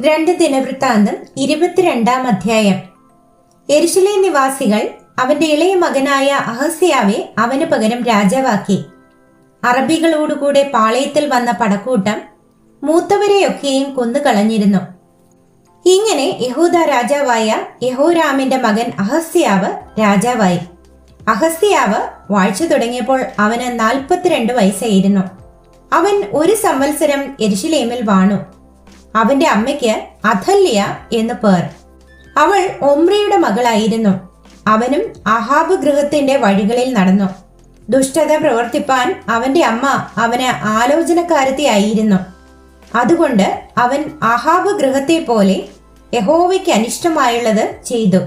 രണ്ട് ദിനവൃത്താന്തം ഇരുപത്തിരണ്ടാം അധ്യായം. എരിശിലെ നിവാസികൾ അവന്റെ ഇളയ മകനായ അഹസ്യാവെ അവന് പകരം രാജാവാക്കി. അറബികളോടുകൂടെ പാളയത്തിൽ വന്ന പടക്കൂട്ടം മൂത്തവരെയൊക്കെയും കൊന്നുകളഞ്ഞിരുന്നു. ഇങ്ങനെ യഹൂദ രാജാവായ യഹോരാമിന്റെ മകൻ അഹസ്യാവ് രാജാവായി. അഹസ്യാവ് വാഴ്ച തുടങ്ങിയപ്പോൾ അവന് നാൽപ്പത്തിരണ്ട് വയസ്സായിരുന്നു. അവൻ ഒരു സംവത്സരം എരിശിലേമിൽ വാണു. അവന്റെ അമ്മയ്ക്ക് അഥല്യ എന്ന് പേർ. അവൾ ഒമ്രയുടെ മകളായിരുന്നു. അവനും അഹാബ് ഗൃഹത്തിന്റെ വഴികളിൽ നടന്നു. ദുഷ്ടത പ്രവർത്തിപ്പാൻ അവന്റെ അമ്മ അവന് ആലോചനക്കാരത്തിയായിരുന്നു അതുകൊണ്ട് അവൻ അഹാബ് ഗൃഹത്തെ പോലെ യഹോവയ്ക്ക് അനിഷ്ടമായുള്ളത് ചെയ്തു.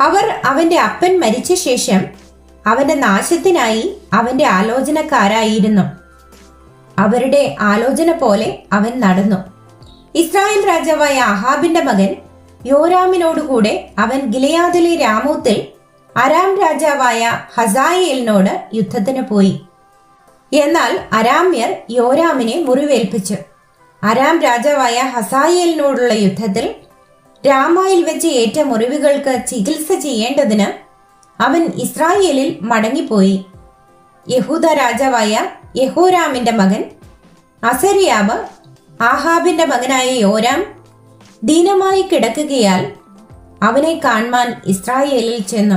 അവർ അവന്റെ അപ്പൻ മരിച്ച ശേഷം അവന്റെ നാശത്തിനായി അവന്റെ ആലോചനക്കാരായിരുന്നു. അവരുടെ ആലോചന പോലെ അവൻ നടന്നു. ഇസ്രായേൽ രാജാവായ അഹാബിന്റെ മകൻ യോരാമിനോടുകൂടെ അവൻ ഗിലയാദിലെ രാമൂത്തിൽ അരാം രാജാവായ ഹസായേലിനോട് യുദ്ധത്തിന് പോയി. എന്നാൽ അരാമ്യർ യോരാമിനെ മുറിവേൽപ്പിച്ചു. അരാം രാജാവായ ഹസായേലിനോടുള്ള യുദ്ധത്തിൽ രാമായിൽ വെച്ച് ഏറ്റ മുറിവുകൾക്ക് ചികിത്സ ചെയ്യേണ്ടതിന് അവൻ ഇസ്രായേലിൽ മടങ്ങിപ്പോയി. യഹൂദ രാജാവായ യഹോരാമിന്റെ മകൻ അസരിയാവ് ആഹാബിന്റെ മകനായ യോരാം ദീനമായി കിടക്കുകയാൽ അവനെ കാണുവാൻ ഇസ്രായേലിൽ ചെന്നു.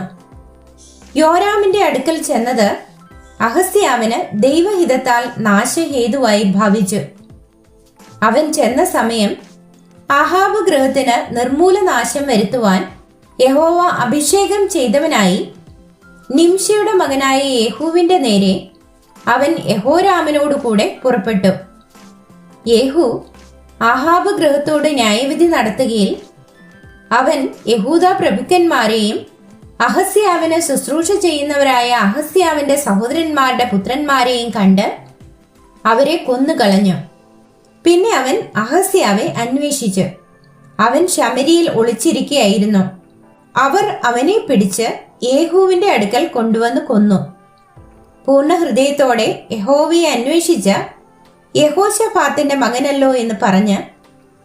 യോരാമിന്റെ അടുക്കൽ ചെന്നത് അഹസ്യാവിന് ദൈവഹിതത്താൽ നാശഹേതുവായി ഭാവിച്ചു. അവൻ ചെന്ന സമയം അഹാബ് ഗൃഹത്തിന് നിർമൂലനാശം വരുത്തുവാൻ യഹോവ അഭിഷേകം ചെയ്തവനായി നിംഷയുടെ മകനായ യേഹുവിന്റെ നേരെ അവൻ യഹോരാമനോടുകൂടെ പുറപ്പെട്ടു. യേഹു ആഹാബ് ഗൃഹത്തോട് ന്യായവിധി നടത്തുകയിൽ അവൻ യഹൂദ പ്രഭുക്കന്മാരെയും അഹസ്യാവിന് ശുശ്രൂഷ ചെയ്യുന്നവരായ അഹസ്യാവിന്റെ സഹോദരന്മാരുടെ പുത്രന്മാരെയും കണ്ട് അവരെ കൊന്നുകളഞ്ഞു പിന്നെ അവൻ അഹസ്യാവെ അന്വേഷിച്ചു അവൻ ശമരിയിൽ ഒളിച്ചിരിക്കുകയായിരുന്നു അവർ അവനെ പിടിച്ച് യേഹുവിന്റെ അടുക്കൽ കൊണ്ടുവന്ന് കൊന്നു. പൂർണ ഹൃദയത്തോടെ യഹോവയെ അന്വേഷിച്ച യഹോശഫാത്തിന്റെ മകനല്ലോ എന്ന് പറഞ്ഞ്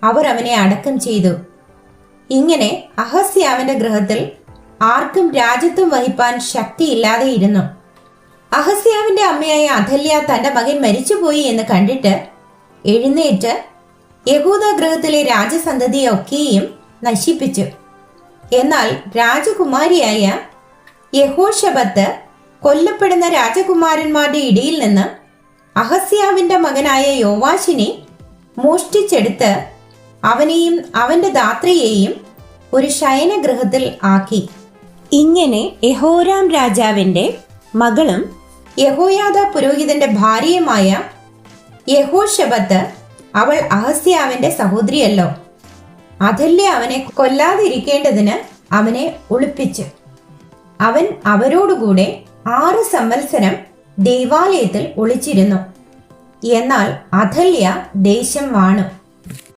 അവർ അവനെ അടക്കം ചെയ്തു. ഇങ്ങനെ അഹസ്യാവിന്റെ ഗൃഹത്തിൽ ആർക്കും രാജ്യത്വം വഹിപ്പാൻ ശക്തിയില്ലാതെ ഇരുന്നു. അഹസ്യാവിന്റെ അമ്മയായ അഥല്യ തന്റെ മകൻ മരിച്ചുപോയി എന്ന് കണ്ടിട്ട് എഴുന്നേറ്റ് യഹൂദ ഗ്രഹത്തിലെ രാജസന്തതിയൊക്കെയും നശിപ്പിച്ചു. എന്നാൽ രാജകുമാരിയായ യഹോഷബത്ത് കൊല്ലപ്പെടുന്ന രാജകുമാരന്മാരുടെ ഇടയിൽ നിന്ന് അഹസ്യാവിന്റെ മകനായ യോവാശിനെ മോഷ്ടിച്ചെടുത്ത് അവനെയും അവന്റെ ദാത്രയെയും ഒരു ശയനഗൃഹത്തിൽ ആക്കി. ഇങ്ങനെ യഹോരാം രാജാവിന്റെ മകളും യഹോയാദ പുരോഹിതന്റെ ഭാര്യയുമായ യഹോഷബത്ത് അവൾ അഹസ്യാവിന്റെ സഹോദരിയല്ലോ. അതല്ലേ അവനെ കൊല്ലാതിരിക്കേണ്ടതിന് അവനെ ഒളിപ്പിച്ചു. അവൻ അവരോടുകൂടെ ആറ് സംവത്സരം ദേവാലയത്തിൽ ഒളിച്ചിരുന്നു. എന്നാൽ അഥല്യ ദേശം വാണു.